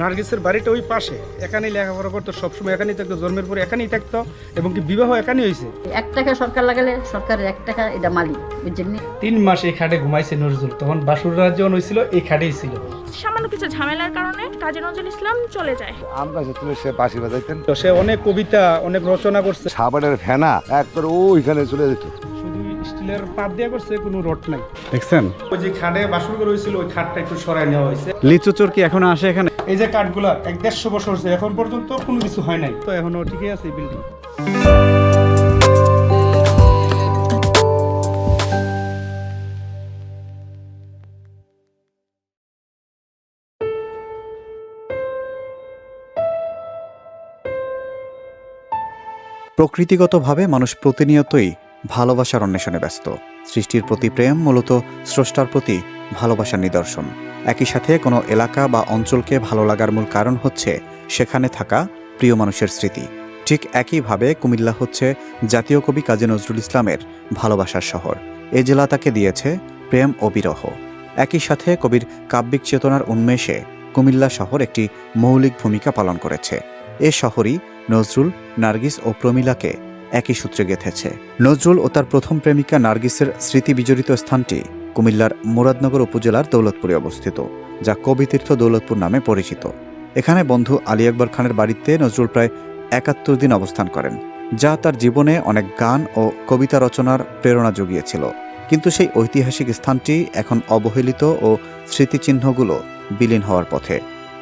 নার্গিসের বাড়িটা ওই পাশে। এখানেই লেখাপড়া করতো সবসময় এখানেই থাকতো জন্মের পর এখানেই থাকতো এবং কি বিবাহ এখানেই হয়েছে? এক টাকা সরকার লাগালে সরকারের এক টাকা এটা মালিক বুঝছেন তিন মাস এই খাটে ঘুমাইছে নজরুল তখন বাসুর রাজ্য হয়েছিল এই খাটেই ছিল। সামান্য কিছু ঝামেলার কারণে কাজী নজরুল ইসলাম চলে যায়। আম গাছে তুলে সে বাঁশি বাজাইতেন। তো সে অনেক কবিতা অনেক রচনা করছে। সাবানের ফেনা একবার ওইখানে চলে যেত। শুধু স্টিলের পাত দিয়ে করছে কোনো রড নাই। দেখছেন? ওই যে খাটে বাসুর করে হয়েছিল ওই খাটটা একটু সরাই নেওয়া হয়েছে। লিচু চোর কি এখনও আসে এখানে? এই যে কাঠগুলা এক দেড়শো বছর এখন পর্যন্ত কোনো কিছু হয় নাই। তো এখনও ঠিকই আছে বিল্ডিং প্রকৃতিগতভাবে মানুষ প্রতিনিয়তই ভালোবাসার অন্বেষণে ব্যস্ত। সৃষ্টির প্রতি প্রেম মূলত স্রষ্টার প্রতি ভালোবাসার নিদর্শন। একই সাথে কোনো এলাকা বা অঞ্চলকে ভালো লাগার মূল কারণ হচ্ছে সেখানে থাকা প্রিয় মানুষের স্মৃতি। ঠিক একইভাবে কুমিল্লা হচ্ছে জাতীয় কবি কাজী নজরুল ইসলামের ভালোবাসার শহর। এ জেলা তাকে দিয়েছে প্রেম ও বিরহ। একই সাথে কবির কাব্যিক চেতনার উন্মেষে কুমিল্লা শহর একটি মৌলিক ভূমিকা পালন করেছে। এ শহরই নজরুল, নার্গিস ও প্রমিলাকে একই সূত্রে গেঁথেছে। নজরুল ও তার প্রথম প্রেমিকা নার্গিসের স্মৃতি বিজড়িত স্থানটি কুমিল্লার মুরাদনগর উপজেলার দৌলতপুরে অবস্থিত, যা কবিতীর্থ দৌলতপুর নামে পরিচিত। এখানে বন্ধু আলী আকবর খানের বাড়িতে নজরুল প্রায় একাত্তর দিন অবস্থান করেন, যা তার জীবনে অনেক গান ও কবিতা রচনার প্রেরণা জুগিয়েছিল। কিন্তু সেই ঐতিহাসিক স্থানটি এখন অবহেলিত ও স্মৃতিচিহ্নগুলো বিলীন হওয়ার পথে।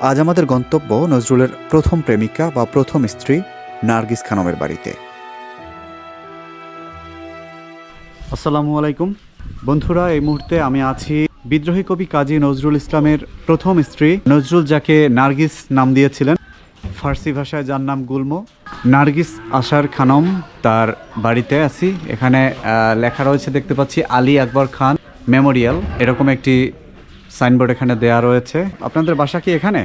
আজ আমাদের গন্তব্য নজরুলের প্রথম প্রেমিকা বা প্রথম স্ত্রী নার্গিস খানমের বাড়িতে। আসসালামু আলাইকুম। বন্ধুরা এই মুহূর্তে আমি আছি বিদ্রোহী কবি কাজী নজরুল ইসলামের প্রথম স্ত্রী। নজরুল যাকে নার্গিস নাম দিয়েছিলেন ফার্সি ভাষায় যার নাম গুলমো। নার্গিস আশার খানম তার বাড়িতে আছি। এখানে লেখা রয়েছে দেখতে পাচ্ছি আলী আকবর খান মেমোরিয়াল। এরকম একটি সাইনবোর্ড এখানে দেয়া রয়েছে। আপনাদের বাসা কি এখানে?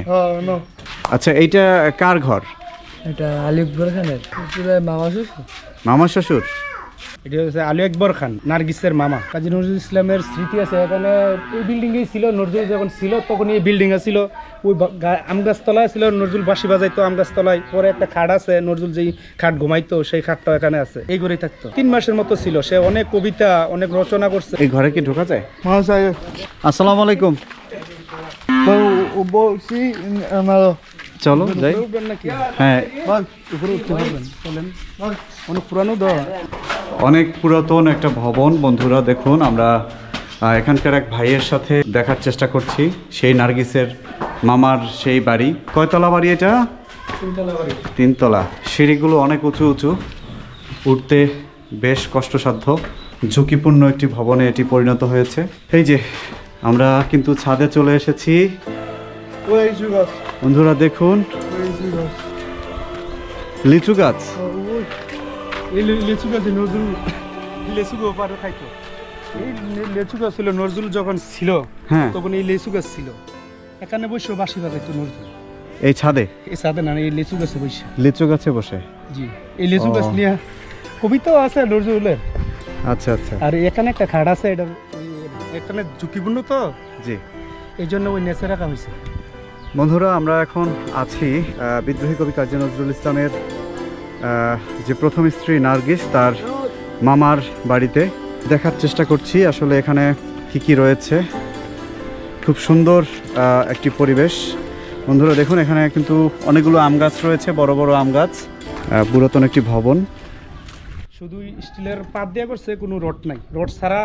আচ্ছা এইটা কার ঘর? এটা আলিকবর খানের। মামা শ্বশুর? মামা শ্বশুর? এটা হচ্ছে আলু আকবর খান নার্গিসের মামা। কাজী নজরুল ইসলামের স্মৃতি আছে এখানে এই বিল্ডিংয়েই ছিল নজরুল যখন ছিল তখন এই বিল্ডিং ছিল। ওই আম গাছতলায় ছিল নজরুল বাসি বাজাইতো আম গাছতলায়। পরে একটা খাট আছে নজরুল যেই খাট ঘুমাইতো সেই খাটটাও এখানে আছে। এই ঘরেই থাকতো। তিন মাসের মতো ছিল সে অনেক কবিতা অনেক রচনা করছে। এই ঘরে কি ঢোকা যায়? আসসালামু আলাইকুম। বলছি চলো যাই। হ্যাঁ। অনেক পুরানো অনেক পুরাতন একটা ভবন বন্ধুরা দেখুন আমরা এখানকার এক ভাইয়ের সাথে দেখার চেষ্টা করছি। সেই নার্গিসের মামার সেই বাড়ি। কয়তলা বাড়ি এটা? তিনতলা সিঁড়িগুলো অনেক উঁচু উঁচু। উঠতে বেশ কষ্টসাধ্য। ঝুঁকিপূর্ণ একটি ভবনে এটি পরিণত হয়েছে। এই যে আমরা কিন্তু ছাদে চলে এসেছি। ওই বন্ধুরা দেখুন। লিচু গাছ। লেচু গাছে নজরুল লেচু গো খাইতো। এই লে- গাছ ছিল নজরুল যখন ছিল হ্যাঁ। তখন এই লেচু গাছ ছিল। এখানে বসে বাসি বাজাইতো নজরুল। এই ছাদে? এই সাথে না এই লেচু গাছে বসে। লিচু গাছে বসে? জি এই লেচু গাছ। নিয়ে কবিতাও আছে নজরুলের। আচ্ছা আচ্ছা। আর এখানে একটা খাট আছে এটা এখানে ঝুঁকিপূর্ণ তো? জি। এই জন্য ওই নেচে রাখা হয়েছে বন্ধুরা, আমরা এখন আছি বিদ্রোহী কবি কাজী নজরুল ইসলামের যে প্রথম স্ত্রী নার্গিস, তার মামার বাড়িতে দেখার চেষ্টা করছি। আসলে এখানে কি কি রয়েছে? খুব সুন্দর একটি পরিবেশ। বন্ধুরা, দেখুন, এখানে কিন্তু অনেকগুলো আম গাছ রয়েছে, বড় বড় আম গাছ পুরাতন একটি ভবন। শুধু স্টিলের পাত দেওয়া করছে, কোনো রড নাই। রড ছাড়া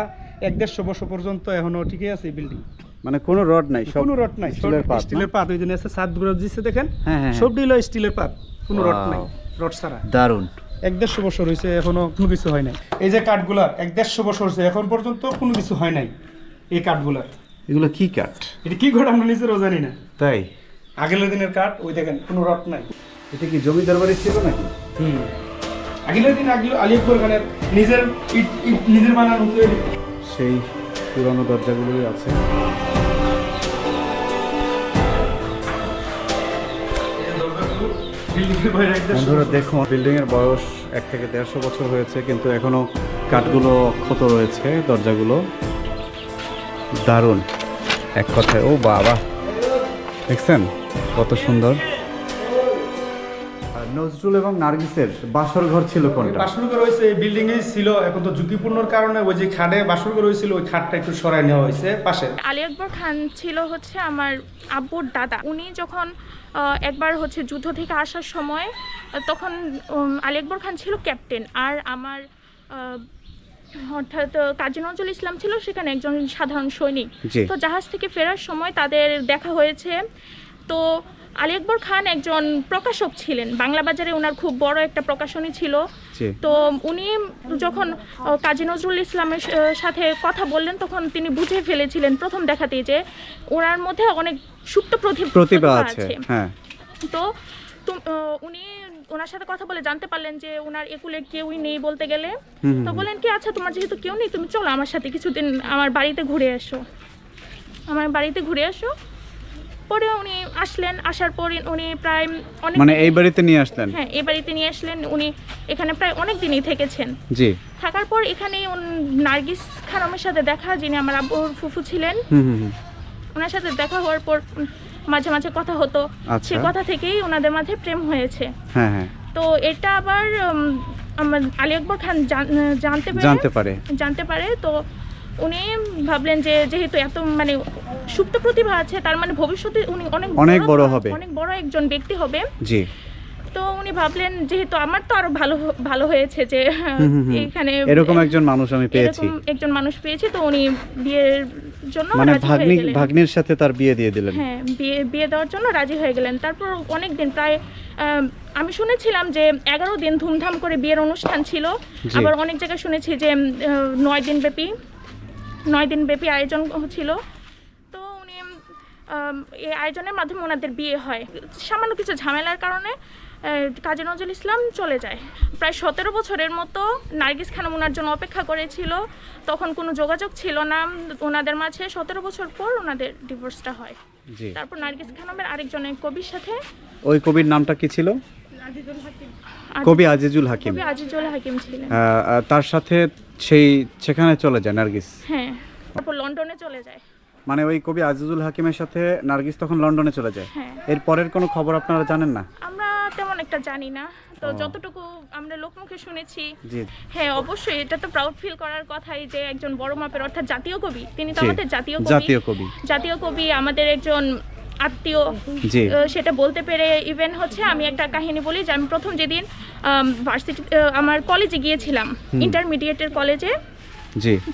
এক দেড়শো বছর পর্যন্ত এখনও ঠিকই আছে বিল্ডিং মানে কোনো রড নাই কোনো রড নাই স্টিলের পাত? স্টিলের পাত ওই জন্য আছে সাতগুলো দিচ্ছে দেখেন হ্যাঁ, হ্যাঁ, সব দিল স্টিলের পাত কোনো রড নাই রড ছাড়া। দারুণ। এক দেড়শো বছর হয়েছে এখনও কোনো কিছু হয় নাই। এই যে কাঠগুলা এক দেড়শো বছর হয়েছে এখন পর্যন্ত কোনো কিছু হয় নাই এই কাঠগুলার এগুলো কি কাঠ? এটা কি করে আমরা নিজেরাও জানি না। তাই? আগের দিনের কাঠ ওই দেখেন কোনো রড নাই। এটা কি জমিদার বাড়ি ছিল নাকি? হুম। আগের দিন আগিল আলী আকবর খানের নিজের নিজের বানানো সেই পুরানো দরজাগুলোই আছে। বন্ধুরা, দেখুন বিল্ডিং এর বয়স এক থেকে দেড়শো বছর হয়েছে, কিন্তু এখনও কাঠগুলো ক্ষত রয়েছে, দরজাগুলো। দারুণ। এক কথায়, ও বাবা। দেখছেন? কত সুন্দর। নজরুল এবং নার্গিসের বাসর ঘর ছিল কোনটা? বাসরঘর হয়েছে এই বিল্ডিং এই ছিল এখন তো ঝুঁকিপূর্ণর কারণে ওই যে খাটে বাসরঘর হয়েছিল ওই খাটটা একটু সরাই নেওয়া হয়েছে পাশে। আলী আকবর খান ছিল হচ্ছে আমার আব্বুর দাদা। উনি যখন একবার হচ্ছে যুদ্ধ থেকে আসার সময় তখন আলী আকবর খান ছিল ক্যাপ্টেন আর আমার অর্থাৎ কাজী নজরুল ইসলাম ছিল সেখানে একজন সাধারণ সৈনিক। তো জাহাজ থেকে ফেরার সময় তাদের দেখা হয়েছে। তো আলী আকবর খান একজন প্রকাশক ছিলেন। বাংলা বাজারে ওনার খুব বড় একটা প্রকাশনী ছিল। তো উনি যখন কাজী নজরুল ইসলামের সাথে কথা বললেন তখন তিনি বুঝে ফেলেছিলেন প্রথম দেখাতেই যে ওনার মধ্যে অনেক সুপ্ত প্রতি- প্রতিভা আছে। হ্যাঁ। তো উনি ওনার সাথে কথা বলে জানতে পারলেন যে ওনার একুলে কেউই নেই বলতে গেলে। তো বললেন কি আচ্ছা তোমার যেহেতু কেউ নেই তুমি চলো আমার সাথে কিছুদিন আমার বাড়িতে ঘুরে এসো। আমার বাড়িতে ঘুরে এসো? পরে উনি আসলেন আসার পর উনি প্রায় অনেক মানে এই বাড়িতে নিয়ে আসলেন? হ্যাঁ এই বাড়িতে নিয়ে আসলেন উনি এখানে প্রায় অনেক দিনই থেকেছেন। জি। থাকার পর এখানে নার্গিস খানমের সাথে দেখা যিনি আমার আব্বুর ফুফু ছিলেন। হুম হুম হুম। ওনার সাথে দেখা হওয়ার পর মাঝে মাঝে কথা হতো। আচ্ছা। সে কথা থেকেই ওনাদের মাঝে প্রেম হয়েছে। হ্যাঁ হ্যাঁ। তো এটা আবার আমার আলী আকবর খান জানতে পেরে? জানতে পারে। জানতে পারে। তো উনি ভাবলেন যে যেহেতু এত মানে সুপ্ত প্রতিভা আছে তার মানে ভবিষ্যতে উনি অনেক অনেক বড় হবে। অনেক বড় একজন ব্যক্তি হবে। জি। তো উনি ভাবলেন যেহেতু আমার তো আরও ভালো ভালো হয়েছে যে। এখানে এরকম একজন মানুষ আমি পেয়েছি। একজন মানুষ পেয়েছি তো উনি বিয়ের জন্য মানে ভাগ্নি ভাগ্নির সাথে তার বিয়ে দিয়ে দিলেন। হ্যাঁ বিয়ে বিয়ে দেওয়ার জন্য রাজি হয়ে গেলেন। তারপর অনেক দিন প্রায় আম, শুনেছিলাম যে এগারো দিন ধুমধাম করে বিয়ের অনুষ্ঠান ছিল। আবার অনেক জায়গায় শুনেছি যে নয় দিন ব্যাপী নয় দিন ব্যাপী আয়োজন ছিল। এই আয়োজনের মাধ্যমে ওনাদের বিয়ে হয়। সামান্য কিছু ঝামেলার কারণে কাজী নজরুল ইসলাম চলে যায়। প্রায় সতেরো বছরের মতো নার্গিস খানম ওনার জন্য অপেক্ষা করেছিল। তখন কোনো যোগাযোগ ছিল না। ওনাদের মাঝে সতেরো বছর পর ওনাদের ডিভোর্সটা হয়। তারপর নার্গিস খানমের আরেকজনের কবির সাথে ওই কবির নামটা কি ছিল? কবি আজিজুল হাকিম। কবি আজিজুল হাকিম ছিলেন। তার সাথে সেই সেখানে চলে যায় নার্গিস। হ্যাঁ। তারপর লন্ডনে চলে যায়। মানে ওই কবি আজিজুল হাকিমের সাথে নার্গিস তখন লন্ডনে চলে যায়। হ্যাঁ। এর পরের কোনো খবর আপনারা জানেন না? আমরা তেমন একটা জানি না। তো যতটুকু আমরা লোকমুখে শুনেছি হ্যাঁ অবশ্যই এটা তো প্রাউড ফিল করার কথাই যে একজন বড় মাপের অর্থাৎ জাতীয় কবি তিনি তো আমাদের জাতীয় কবি। জাতীয় কবি। জাতীয় কবি আমাদের একজন আত্মীয়। সেটা বলতে পেরে ইভেন হচ্ছে আমি একটা কাহিনী বলি যে আমি প্রথম যেদিন ভার্সিটি আমার কলেজে গিয়েছিলাম ইন্টারমিডিয়েটের কলেজে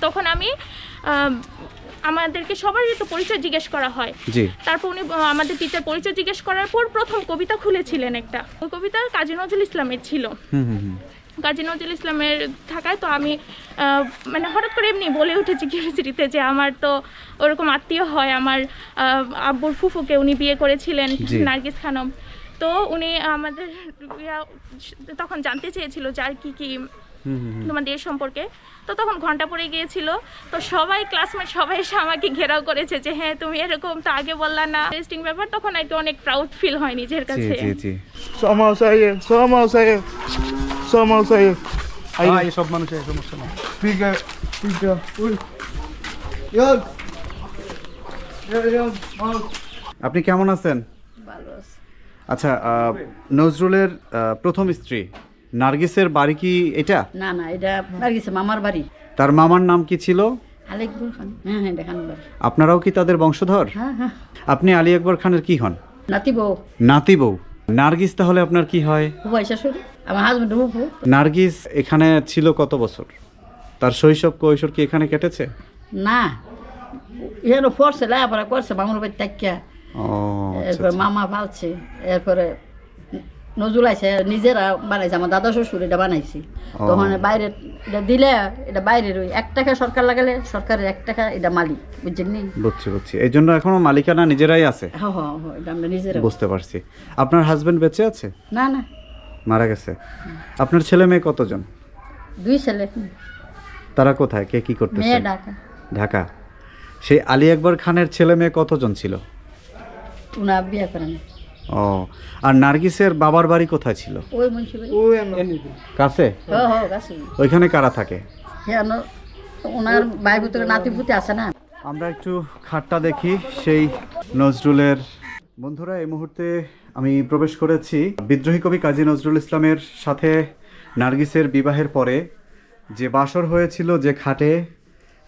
তখন আম, আমাদেরকে সবারই তো পরিচয় জিজ্ঞেস করা হয়। তারপর উনি আমাদের টিচার পরিচয় জিজ্ঞেস করার পর প্রথম কবিতা খুলেছিলেন একটা। ওই কবিতা কাজী নজরুল ইসলামের ছিল। কাজী নজরুল ইসলামের থাকায় তো আমি মানে হঠাৎ করে এমনি বলে উঠেছি কিউরিয়াসিটিতে যে আমার তো ওরকম আত্মীয় হয় আমার আব্বুর ফুফুকে উনি বিয়ে করেছিলেন নার্গিস খানম। তো উনি আমাদের তখন জানতে চেয়েছিল যে আর কি কি হুম হুম হুম। তোমাদের সম্পর্কে। তো তখন ঘণ্টা পড়ে গিয়েছিল তো সবাই ক্লাসমেট সবাই এসে আমাকে ঘেরাও করেছে যে হ্যাঁ তুমি এরকম তো আগে বললা না। ইন্টারেস্টিং ব্যাপার তখন আর কি অনেক প্রাউড ফিল হয় নিজের কাছে। জি জি। মানুষের সমস্যা না yan. Mal. আপনি কেমন আছেন? ভালো আছে। আচ্ছা নজরুলের প্রথম স্ত্রী নার্গিসের বাড়ি কি এটা? না না এটা নার্গিসে মামার বাড়ি। তার মামার নাম কি ছিল? আলেকপুর খান। হ্যাঁ হ্যাঁ বাড়ি আপনারাও কি তাদের বংশধর? হ্যাঁ হ্যাঁ। আপনি আলী আকবর খানের কি হন? নাতি বউ। নাতি বউ। নার্গিস তাহলে আপনার কি হয়? হুবাই শাশুড়ি আমার হাজবেন্ড হুবু নার্গিস এখানে ছিল কত বছর? তার শৈশব কৈশোর কি এখানে কেটেছে? না। এখানে পড়ছে লেখাপড়া করছে মামুর বাড়ি তাকিয়া ও আচ্ছা, এরপরে আচ্ছা। মামা ফালছে এরপরে নজরুল আইসে নিজেরা বানাইছে আমার দাদা শ্বশুর এটা বানাইছি। তখন বাইরে এটা দিলে এটা বাইরের ওই এক টাকা সরকার লাগালে সরকারের এক টাকা এটা মালিক বুঝছেন নি বুঝছি বুঝছি। এই জন্য এখনও মালিকানা নিজেরাই আছে? হ্যাঁ হ্যাঁ হ্যাঁ, এটা আমরা নিজেরা বুঝতে পারছি। আপনার হাজবেন্ড বেঁচে আছে? না না। মারা গেছে। আপনার ছেলে মেয়ে কতজন? দুই ছেলে। তারা কোথায়? কে কি করতেছে? মেয়ে ডাকা ঢাকা। সেই আলী আকবর খানের ছেলে মেয়ে কতজন ছিল? উনা বিয়ে করেন। ও আর নার্গিসের বাবার বাড়ি কোথায় ছিল? ওই. কাছে? হ্যাঁ হ্যাঁ ওইখানে কারা থাকে? হ্যাঁ ওনার ভাই ভিতরে নাতি পুতি আছে না? আমরা একটু খাটটা দেখি সেই নজরুলের। বন্ধুরা এই মুহূর্তে আমি প্রবেশ করেছি বিদ্রোহী কবি কাজী নজরুল ইসলামের সাথে নার্গিসের বিবাহের পরে। যে বাসর হয়েছিল যে খাটে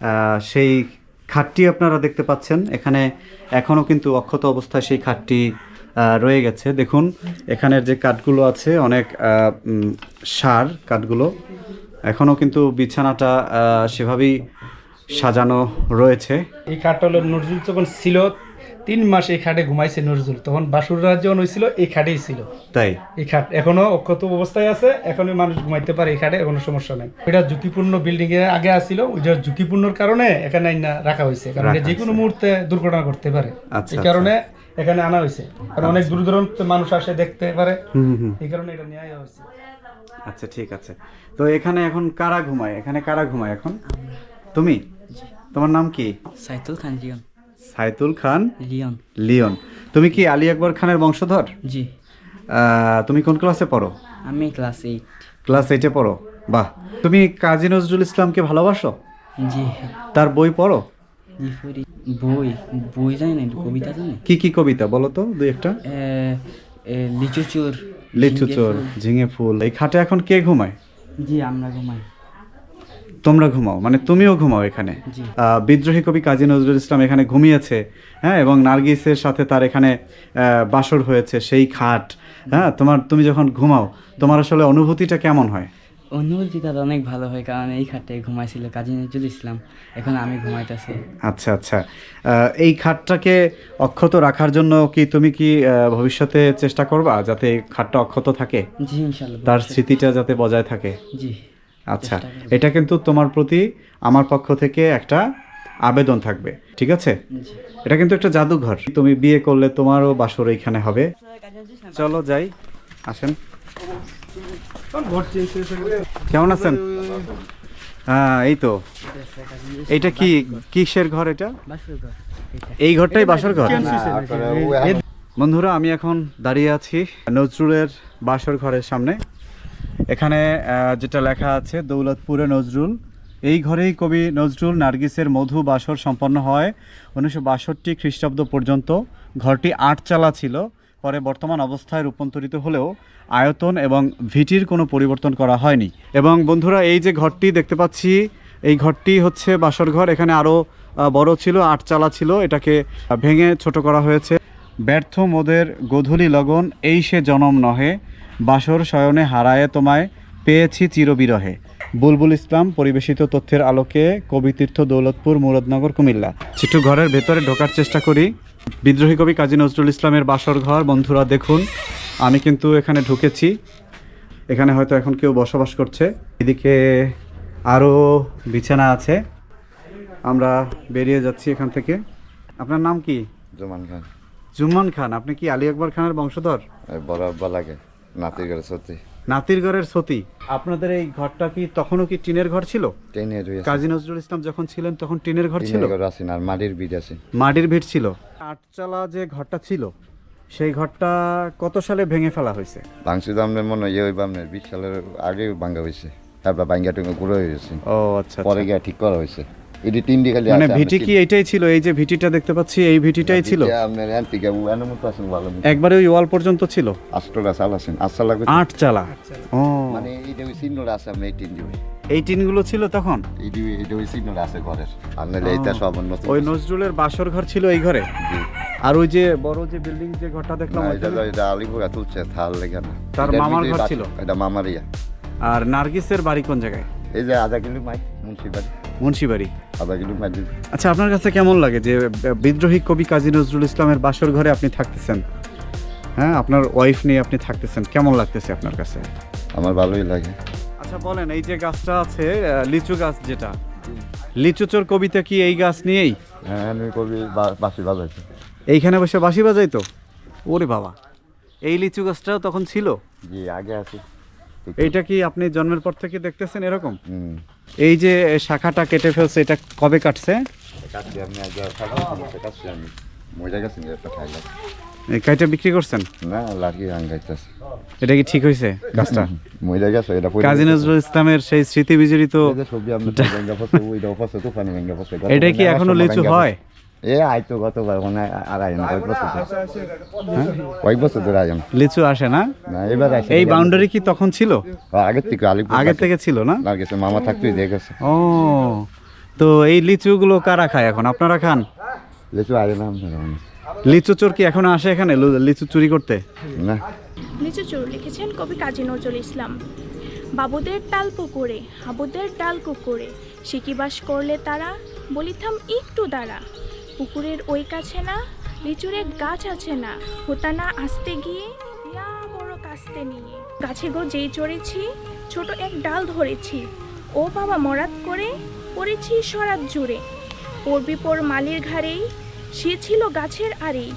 আহ, সেই খাটটি আপনারা দেখতে পাচ্ছেন। এখানে এখনও কিন্তু অক্ষত অবস্থায় সেই খাটটি রয়ে গেছে। দেখুন এখানের যে কাঠগুলো আছে অনেক সার কাঠগুলো। এখনও কিন্তু বিছানাটা সেভাবেই সাজানো রয়েছে। এই খাটটা হলো নজরুল। যখন ছিল তিন মাস এই খাটে ঘুমাইছে নজরুল। তখন বাসুর যখন হয়েছিল এই খাটেই ছিল। তাই? এই খাট এখনও অক্ষত অবস্থায় আছে এখনও মানুষ ঘুমাইতে পারে এই খাটে কোনো সমস্যা নেই। এটা ঝুঁকিপূর্ণ বিল্ডিং এর আগে আসছিল ওইটা ঝুঁকিপূর্ণর কারণে এখানে রাখা হয়েছে কারণ যে কোনো মুহূর্তে দুর্ঘটনা করতে পারে। আচ্ছা, এই কারণে এখানে আনা হয়েছে। কারণ অনেক দূর দূরান্ত মানুষ আসে দেখতে পারে। হুম হুম এই কারণে এটা নিয়ে আসা হয়েছে। আচ্ছা ঠিক আছে। তো এখানে এখন কারা ঘুমায়? এখানে কারা ঘুমায় এখন? তুমি? তোমার নাম কি? Saitul Khan Leon. Saitul Khan? Leon. Leon. তুমি কি আলী আকবর খানের বংশধর? জি। তুমি কোন ক্লাসে পড়ো? আমি ক্লাস এইট। ক্লাস এইটে পড়ো। বাহ। তুমি কাজী নজরুল ইসলামকে ভালোবাসো? জি। তার বই পড়ি? বই বই জানি না কবিতা জানি? কি কি কবিতা বলো তো দুই একটা? লিচু চোর লিচু চোর ঝিঙে ফুল। এই খাটে এখন কে ঘুমায়? জি আমরা ঘুমাই। তোমরা ঘুমাও মানে তুমিও ঘুমাও এখানে? বিদ্রোহী কবি কাজী নজরুল ইসলাম এখানে ঘুমিয়েছে হ্যাঁ এবং নার্গিসের সাথে তার এখানে আহ, বাসর হয়েছে সেই খাট হ্যাঁ তোমার তুমি যখন ঘুমাও তোমার আসলে অনুভূতিটা কেমন হয়? অনুভূতিটা তো অনেক ভালো হয় কারণ এই খাটে ঘুমাইছিল কাজী নজরুল ইসলাম। এখন আমি ঘুমাইতেছি। আচ্ছা আচ্ছা। এই খাটটাকে অক্ষত রাখার জন্য কি তুমি কি ভবিষ্যতে চেষ্টা করবা যাতে খাটটা অক্ষত থাকে? জি ইনশাল্লাহ তার স্মৃতিটা যাতে বজায় থাকে? জি আচ্ছা এটা কিন্তু তোমার প্রতি আমার পক্ষ থেকে একটা আবেদন থাকবে ঠিক আছে? এটা কিন্তু একটা জাদুঘর। তুমি বিয়ে করলে তোমারও বাসর এইখানে হবে। চলো যাই আসেন। কেমন আছেন? হ্যাঁ এই তো। এইটা কি কিসের ঘর এটা? এটা এই ঘরটাই বাসর ঘর? বন্ধুরা, আমি এখন দাঁড়িয়ে আছি নজরুলের বাসর ঘরের সামনে। এখানে যেটা লেখা আছে, দৌলতপুরে নজরুল। এই ঘরেই কবি নজরুল নার্গিসের মধু বাসর সম্পন্ন হয়। উনিশশো বাষট্টি খ্রিস্টাব্দ পর্যন্ত ঘরটি আটচালা ছিল। পরে বর্তমান অবস্থায় রূপান্তরিত হলেও আয়তন এবং ভিটির কোনো পরিবর্তন করা হয়নি। এবং বন্ধুরা, এই যে ঘরটি দেখতে পাচ্ছি, এই ঘরটি হচ্ছে বাসর ঘর। এখানে আরও বড় ছিল আটচালা ছিল। এটাকে ভেঙে ছোট করা হয়েছে। ব্যর্থ মোদের গধূলি লগন, এই সে জনম নহে। বাসর শয়নে হারায়ে তোমায় পেয়েছি চিরবিরহে। বুলবুল ইসলাম, পরিবেশিত তথ্যের আলোকে কবিতীর্থ দৌলতপুর, মুরাদনগর, কুমিল্লা। একটু ঘরের ভেতরে ঢোকার চেষ্টা করি। বিদ্রোহী কবি কাজী নজরুল ইসলামের বাসর ঘর। বন্ধুরা দেখুন আমি কিন্তু এখানে ঢুকেছি। এখানে হয়তো এখন কেউ বসবাস করছে। এদিকে আরও বিছানা আছে। আমরা বেরিয়ে যাচ্ছি এখান থেকে। আপনার নাম কি? জুমান খান। জুম্মান খান আপনি কি আলী আকবর খানের বংশধর? বলা লাগে। নাতির ঘরে সত্যি নাতিরগড়ের সতী। আপনাদের এই ঘরটা কি তখনও কি টিনের ঘর ছিল? টেনে রয়ে কাজী নজরুল ইসলাম যখন ছিলেন তখন টিনের ঘর ছিল? টিনের আর মাটির বিট আছে। মাটির ভিট ছিল। আটচালা যে ঘরটা ছিল সেই ঘরটা কত সালে ভেঙে ফেলা হয়েছে? ভাঙছি দামের মনে ইয়ে ওই বামনের বিশ সালের আগে ভাঙ্গা হয়েছে। তারপর ভাঙ্গা টুঙ্গা গুঁড়ো হয়ে গেছে। ও আচ্ছা। পরে গিয়ে ঠিক করা হয়েছে। এটি তিন দিকে খালি মানে ভিটি কি এইটাই ছিল? এই যে ভিটিটা দেখতে পাচ্ছি এই ভিটিটাই ছিল? আপনার আছেন ভালো একবারে ওই ওয়াল পর্যন্ত ছিল? আষ্টটা চাল আছেন আট চালা ও। মানে এইটা ওই চিহ্নটা আছে এই তিন দিবে এই টিনগুলো ছিল তখন? এই ওই চিহ্নটা আছে ঘরের। এইটা সব নতুন ওই নজরুলের বাসর ঘর ছিল এই ঘরে? আর ওই যে বড় যে বিল্ডিং যে ঘরটা দেখলাম এটা এটা আলিপুরা তুলছে থাল লেগে না। তার মামার ঘর ছিল? এটা মামার ইয়া। আর নার্গিসের বাড়ি কোন জায়গায়? এই যে আধা কিলো মাই মুন্সিবাড়ি মুন্সিবাড়ি? আচ্ছা আপনার কাছে কেমন লাগে যে বিদ্রোহী কবি কাজী নজরুল ইসলামের বাসর ঘরে আপনি থাকতেছেন? হ্যাঁ আপনার ওয়াইফ নিয়ে আপনি থাকতেছেন কেমন লাগতেছে আপনার কাছে? আমার ভালোই লাগে। আচ্ছা বলেন এই যে গাছটা আছে লিচু গাছ যেটা লিচু চোর কবিতা কি এই গাছ নিয়েই? হ্যাঁ আমি কবি বাসি বাজাইছে। এইখানে বসে বাঁশি বাজাই তো ওরে বাবা এই লিচু গাছটাও তখন ছিল? জি আগে আছে। এইটা কি আপনি জন্মের পর থেকে দেখতেছেন এরকম? এই যে শাখাটা কেটে ফেলছে এটা কবে কাটছে? এই কাইটা বিক্রি করছেন? না লাঠি আঙ্গাইতেছে এটা কি ঠিক হয়েছে গাছটা মজা গেছে এটা কাজী নজরুল ইসলামের সেই স্মৃতি বিজড়িত এটা কি এখনও লিচু হয়? এ আইতো গতবার মানে আর কয়েক বছর হ্যাঁ? কয়েক বছর ধরে লিচু আসে না? না এবার আসে এই বাউন্ডারি কি তখন ছিল? আগের থেকে আগে থেকে ছিল না? মামা থাকতেই দেখেছে ও তো এই লিচুগুলো কারা খায় এখন? আপনারা খান? লিচু আগে না লিচু চোর কি এখনও আসে এখানে লিচু চুরি করতে? না। নিচু চোর লিখেছেন কবি কাজী নজরুল ইসলাম। বাবুদের টাল পুকুরে হাবুদের ডাল কুকুরে সিকিবাস করলে তারা বলিতাম একটু দাঁড়া। পুকুরের ওই কাছে না লিচুরে গাছ আছে না। হোতানা আসতে গিয়ে, ইয়া বড় কাস্তে নিয়ে। গাছে গো যেই চড়েছি, ছোট এক ডাল ধরেছি। ও বাবা মরাত করে পড়েছি সরাত জুড়ে। পড়বি পর মালির ঘাড়েই সে ছিল গাছের আড়েই।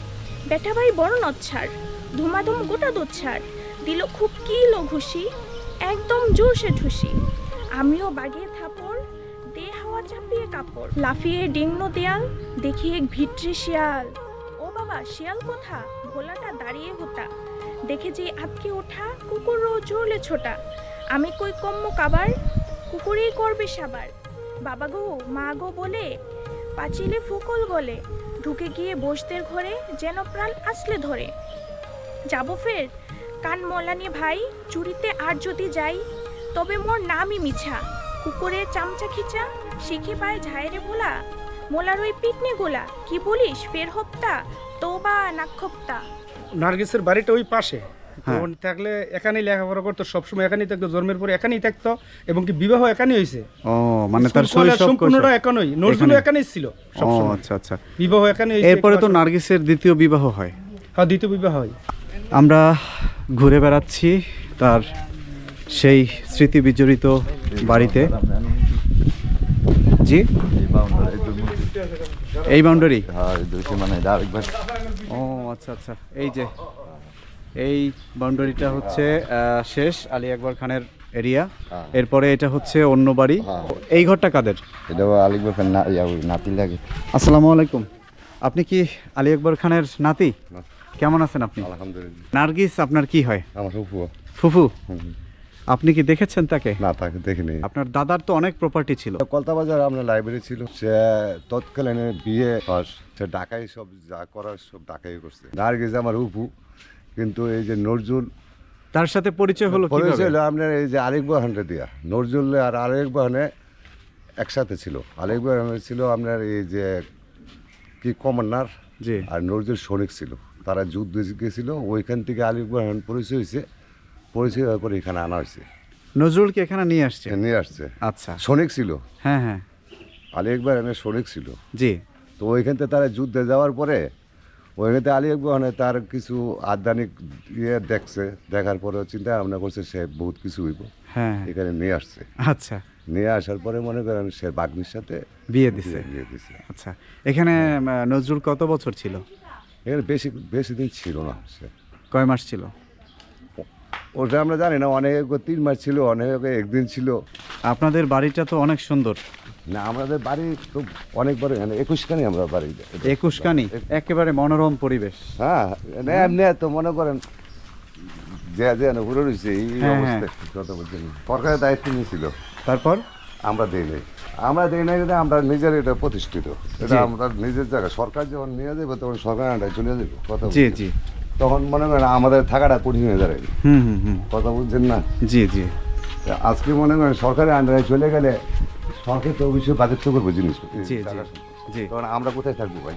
বেটা ভাই বড় নচ্ছার, ধুমাধুম গোটা দোচ্ছার। দিল খুব কিলো ঘুষি একদম জোরসে ঠুসি। আমিও বাগিয়ে থাপড় চাপিয়ে কাপড়, লাফিয়ে ডিংনো দেয়াল দেখি এক ভিটরি শিয়াল। ও বাবা, শিয়াল কোথা? ভোলাটা দাঁড়িয়ে হোতা। দেখে যে আটকে ওঠা কুকুরও জোরলে ছোটা। আমি কই কম্ম কাবার? কুকুরেই করবে সাবার। বাবা গো, মা গো বলে, পাঁচিলে ফুকল গলে। ঢুকে গিয়ে বসদের ঘরে যেন প্রাণ আসলে ধরে। যাব ফের? কান মলানি ভাই, চুরিতে আর যদি যাই, তবে মোর নামই মিছা। কুকুরে চামচা খিচা শিখে পায় ঝায়রে ভোলা মোলার ওই পিটনে গোলা কি বলিস? ফের হপ্তা তোবা নাক্ষপ্তা। নার্গিসের বাড়িটা ওই পাশে। তো হ্যাঁ। থাকলে এখানেই লেখাপড়া করতো সবসময় এখানেই থাকতো জন্মের পরে এখানেই থাকতো এবং কি বিবাহ এখানেই হয়েছে। ও মানে তার সম্পূর্ণটা। এখানেই নজরুল এখানে? এখানেই ছিল ও আচ্ছা আচ্ছা। বিবাহ এখানে হয়েছে এরপরে তো নার্গিসের দ্বিতীয় বিবাহ হয়। হ্যাঁ দ্বিতীয় বিবাহ হয়। আমরা ঘুরে বেড়াচ্ছি তার সেই স্মৃতি বিজড়িত বাড়িতে। জি। এই বাউন্ডারি হ্যাঁ মানে এটা ও আচ্ছা আচ্ছা। এই যে এই বাউন্ডারিটা হচ্ছে শেষ আলী আকবর খানের এরিয়া হ্যাঁ। এরপরে এটা হচ্ছে অন্য বাড়ি। হ্যাঁ। এই ঘরটা কাদের? এটাও আলিপুর না ইয়া, নাতি লাগে। আসসালামু আলাইকুম। আপনি কি আলী আকবর খানের নাতি? কেমন আছেন আপনি? আলহামদুলিল্লাহ। নার্গিস আপনার কি হয়? আমার ফুফু। ফুফু। আপনি কি দেখেছেন তাকে? না তাকে দেখিনি। আপনার দাদার তো অনেক প্রপার্টি ছিল। কলতা বাজার আপনার লাইব্রেরি ছিল। সে তৎকালীন বিয়ে আর সে ঢাকাই সব যা করার সব ঢাকাই করছে। নার্গিস আমার উপু কিন্তু এই যে নজরুল তার সাথে পরিচয় হলো পরিচয় হলো আপনার এই যে আরেক বাহানটা দিয়া। নজরুল আর আরেক বাহানে একসাথে ছিল। আরেক বাহানে ছিল আপনার এই যে কি কমান্ডার জি। আর নজরুল সৈনিক ছিল। তারা যুদ্ধে গেছিল ওইখান থেকে আলিক বাহান পরিচয় হয়েছে। পরিচয় হওয়ার পরে এখানে আনা হয়েছে। নজরুল কি এখানে নিয়ে আসছে? নিয়ে আসছে। আচ্ছা। সৈনিক ছিল। হ্যাঁ হ্যাঁ। আলিক বাহানের সৈনিক ছিল। জি। তো ওইখান থেকে তারা যুদ্ধে যাওয়ার পরে ওইখান আলী আকবর তার কিছু আদানিক ইয়ে দেখছে দেখার পরে চিন্তা ভাবনা করছে সে বহুত কিছু হইব। হ্যাঁ এখানে নিয়ে আসছে। আচ্ছা। নিয়ে আসার পরে মনে করেন সে বাগ্নির সাথে বিয়ে দিছে। বিয়ে দিছে। আচ্ছা। এখানে নজরুল কত বছর ছিল? এখানে বেশি বেশি দিন ছিল না সে। কয় মাস ছিল? ওটা আমরা জানি না অনেক তিন মাস ছিল অনেক একদিন ছিল। আপনাদের বাড়িটা তো অনেক সুন্দর। না আমাদের বাড়ি তো অনেক বড় এখানে একুশখানি আমরা বাড়ি। একুশকানি একেবারে মনোরম পরিবেশ। হ্যাঁ না এমনি তো মনে করেন যে যে ঘুরে রয়েছে এই হ্যাঁ, অবস্থা কত বলছেন সরকারের দায়িত্ব নিয়েছিল। তারপর? আমরা দিই নাই। আমরা দিই নাই কিন্তু আমরা নিজের এটা প্রতিষ্ঠিত। এটা আমরা নিজের জায়গা সরকার যখন নিয়ে যাবে তখন সরকার চলে যাবে কথা জি জি। তখন মনে করেন আমাদের থাকাটা কঠিন হয়ে দাঁড়ায়। হুম হুম হুম। কথা বুঝছেন না? জি জি। আজকে মনে করেন সরকারের আন্ডারে চলে গেলে সরকার তো অবশ্যই বাজেট তো করবে জিনিস জি তখন আমরা কোথায় থাকব ভাই?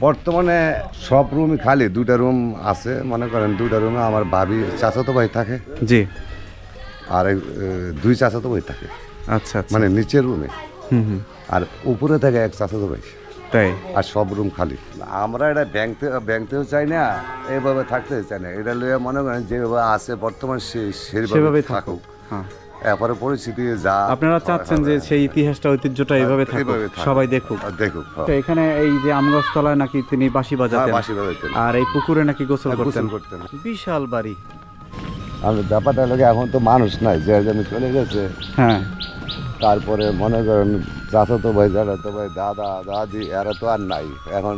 বর্তমানে সব রুমই খালি দুটা রুম আছে মনে করেন দুটা রুমে আমার ভাবি চাচাতো ভাই থাকে। জি। আর দুই চাচাতো ভাই থাকে। আচ্ছা আচ্ছা। মানে নিচের রুমে আর উপরে থাকে এক চাচাতো ভাই। তাই? আর সব রুম খালি। আমরা এটা ব্যাংকতে ব্যাংকতেও চাই না এভাবে থাকতে চাই না। এটা লইয়া মনে করেন যেভাবে আছে বর্তমান সেভাবে থাকুক। হ্যাঁ। এরপরে পরিস্থিতি যা আপনারা চাচ্ছেন যে সেই ইতিহাসটা ঐতিহ্যটা এইভাবে থাকুক সবাই দেখুক। আর দেখুক হ্যাঁ। তো এখানে এই যে আমগাছতলায় নাকি তিনি বাঁশি হ্যাঁ, বাজাতেন? বাঁশি। আর এই পুকুরে নাকি গোসল হ্যাঁ, করতেন? করতেন। বিশাল বাড়ি। আমি ব্যাপারটা লোকে এখন তো মানুষ নাই যে চলে গেছে। হ্যাঁ। তারপরে মনে করেন চাচাতো ভাই তো ভাই দাদা দাদি এরা তো আর নাই। এখন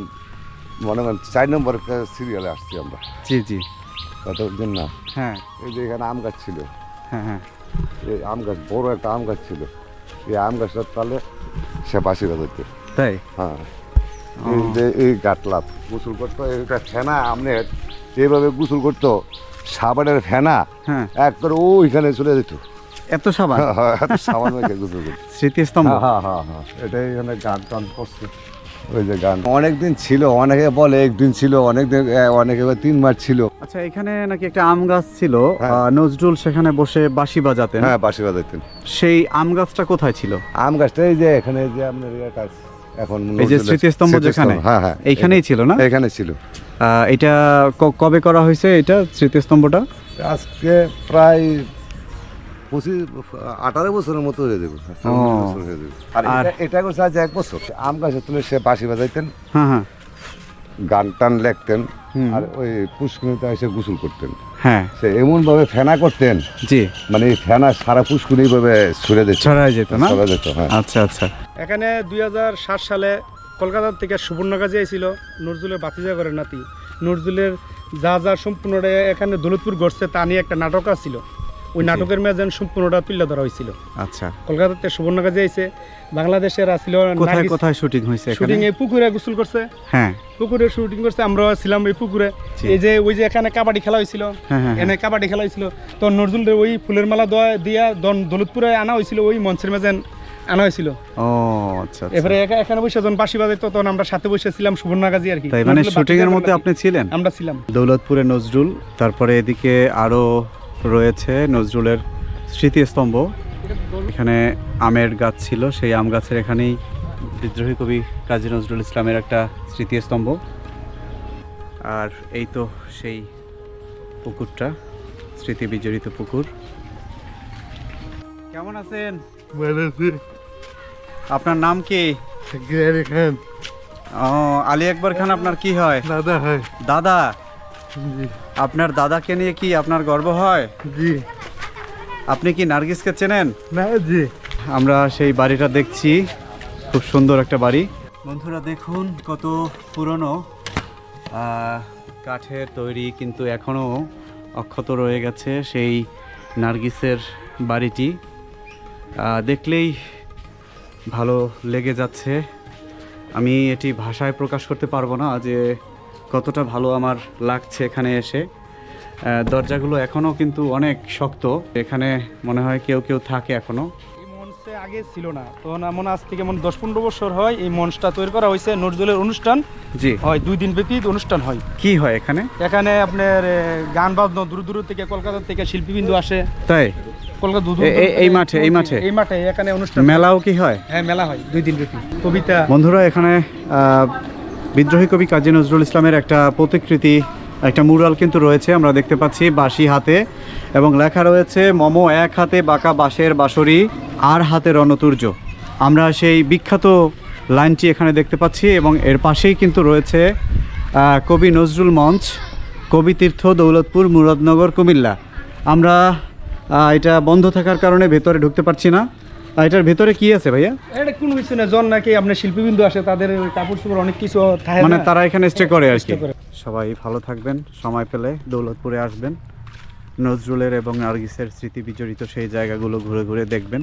মনে করেন চার নম্বর সিরিয়ালে আসছি আমরা। জি জি। কত বুঝছেন না? হ্যাঁ। এই যে এখানে আম গাছ ছিল। হ্যাঁ হ্যাঁ। এই আম গাছ বড় একটা আম গাছ ছিল। এই আম গাছটার তালে সে বাসি বাজাইতে। তাই? হ্যাঁ। এই যে এই গাটলাপ গোসল করতো এটা ফেনা আমনে যেভাবে গোসল করতো সাবানের ফেনা হ্যাঁ। একবার ওইখানে চলে যেত। এত সাবান? সাবান মেখে গোসল করতো স্মৃতিস্তম্ভ। হ্যাঁ হ্যাঁ হ্যাঁ এটাই এখানে গান টান করছে। ওই যে গান। অনেক দিন ছিল অনেকে বলে একদিন ছিল অনেক দিন অনেকে তিন মাস ছিল। আচ্ছা এখানে নাকি একটা আম গাছ ছিল হ্যাঁ। নজরুল সেখানে বসে বাঁশি বাজাতেন। হ্যাঁ বাসি বাজাইতেন সেই আম গাছটা কোথায় ছিল? আম গাছটা এই যে এখানে যে আপনার ইয়ে গাছ এখন এই যে স্মৃতিস্তম্ভ যেখানে হ্যাঁ হ্যাঁ এইখানেই ছিল না? এখানে ছিল। আহ, এটা কবে করা হয়েছে এটা স্মৃতিস্তম্ভটা? আজকে প্রায় পঁচিশ আঠারো বছরের মতো হয়ে যাবে। আর এটা- এটা করছে আজ এক বছর। আম গাছের তুলে সে বাঁশি বাজাইতেন। হ্যাঁ হ্যাঁ। গান টান লেখতেন। আর ওই পুষ্করিতে এসে গোসল করতেন। হ্যাঁ। সে এমন ভাবে ফেনা করতেন জি। মানে ফেনা সারা পুষ্করি ভাবে ছুড়ে দিত। ছড়ায় যেত না? ছড়া যেত হ্যাঁ। আচ্ছা আচ্ছা। এখানে দুই হাজার সাত সালে কলকাতা থেকে সুবর্ণগাজী আইছিল নজরুলের বাতিজা করে নাতি। নজরুলের যা যা সম্পূর্ণটা এখানে দৌলতপুর গড়ছে তা নিয়ে একটা নাটক আছিল। ওই নাটকের মেয়ে যেন সম্পূর্ণটা তুলে ধরা হয়েছিল। আচ্ছা। কলকাতাতে সুবর্ণগাজী আইছে বাংলাদেশের আসছিল কোথায় কোথায় শুটিং হয়েছে শুটিং এই পুকুরে গোসল করছে। হ্যাঁ। পুকুরে শুটিং করছে আমরা ছিলাম এই পুকুরে। এই যে ওই যে এখানে কাবাডি খেলা হয়েছিল হ্যাঁ, হ্যাঁ, কাবাডি খেলা হয়েছিল। তো নজরুলের ওই ফুলের মালা দিয়া দৌলতপুরে আনা হয়েছিল ওই মঞ্চের মেজেন আনা হয়েছিল। ও আচ্ছা আচ্ছা। এবারে এখানে বসে যখন বাঁশি বাজাইতো তখন আমরা সাথে বসেছিলাম সুবর্ণাগাজী আর কি। তাই মানে শুটিং এর মধ্যে আপনি ছিলেন? আমরা ছিলাম। দৌলতপুরে নজরুল তারপরে এদিকে আরও রয়েছে নজরুলের স্মৃতিস্তম্ভ। এখানে আমের গাছ ছিল সেই আম গাছের এখানেই বিদ্রোহী কবি কাজী নজরুল ইসলামের একটা স্মৃতিস্তম্ভ। আর এই তো সেই পুকুরটা স্মৃতি বিজড়িত পুকুর। কেমন আছেন? আপনার নাম কি? খান। ও আলী আকবর খান আপনার কি হয়? দাদা হয়। দাদা? জি। আপনার দাদাকে নিয়ে কি আপনার গর্ব হয়? জি। আপনি কি নার্গিসকে চেনেন? না জি। আমরা সেই বাড়িটা দেখছি। খুব সুন্দর একটা বাড়ি। বন্ধুরা দেখুন কত পুরনো। কাঠের তৈরি কিন্তু এখনও অক্ষত রয়ে গেছে সেই নার্গিসের বাড়িটি। দেখলেই ভালো লেগে যাচ্ছে। আমি এটি ভাষায় প্রকাশ করতে পারব না যে কতটা ভালো আমার লাগছে এখানে এসে। দরজাগুলো এখনও কিন্তু অনেক শক্ত। এখানে মনে হয় কেউ কেউ থাকে এখনও এই মঞ্চে আগে ছিল না। তখন এমন আজ থেকে মনে দশ পনেরো বছর হয় এই মঞ্চটা তৈরি করা হয়েছে। নজরুলের অনুষ্ঠান জি। হয় দুই দিন ব্যাপী অনুষ্ঠান হয়। কি হয় এখানে? এখানে আপনার গান বাজনা দূর দূর থেকে কলকাতা থেকে শিল্পীবৃন্দ আসে। তাই? কলকাতা দূর এই মাঠে, এই মাঠে? এই মাঠে এখানে অনুষ্ঠান মেলাও কি হয়? হ্যাঁ মেলা হয় দুই দিন ব্যাপী কবিতা। বন্ধুরা এখানে বিদ্রোহী কবি কাজী নজরুল ইসলামের একটা প্রতিকৃতি, একটা মুরাল কিন্তু রয়েছে, আমরা দেখতে পাচ্ছি বাঁশি হাতে। এবং লেখা রয়েছে, মম এক হাতে বাঁকা বাঁশের বাঁশরি, আর হাতে রণতুর্য। আমরা সেই বিখ্যাত লাইনটি এখানে দেখতে পাচ্ছি এবং এর পাশেই কিন্তু রয়েছে কবি নজরুল মঞ্চ, কবি তীর্থ দৌলতপুর, মুরাদনগর, কুমিল্লা। আমরা এটা বন্ধ থাকার কারণে ভেতরে ঢুকতে পারছি না। আর এটার ভেতরে কি আছে ভাইয়া? এটা কোনো কিছু না জন নাকি আপনার শিল্পীবিন্দু আসে তাদের কাপড় চোপড় অনেক কিছু থাকে মানে তারা এখানে স্টে করে আর কি। সবাই ভালো থাকবেন সময় পেলে দৌলতপুরে আসবেন। নজরুলের এবং নার্গিসের স্মৃতি বিজড়িত সেই জায়গাগুলো ঘুরে ঘুরে দেখবেন।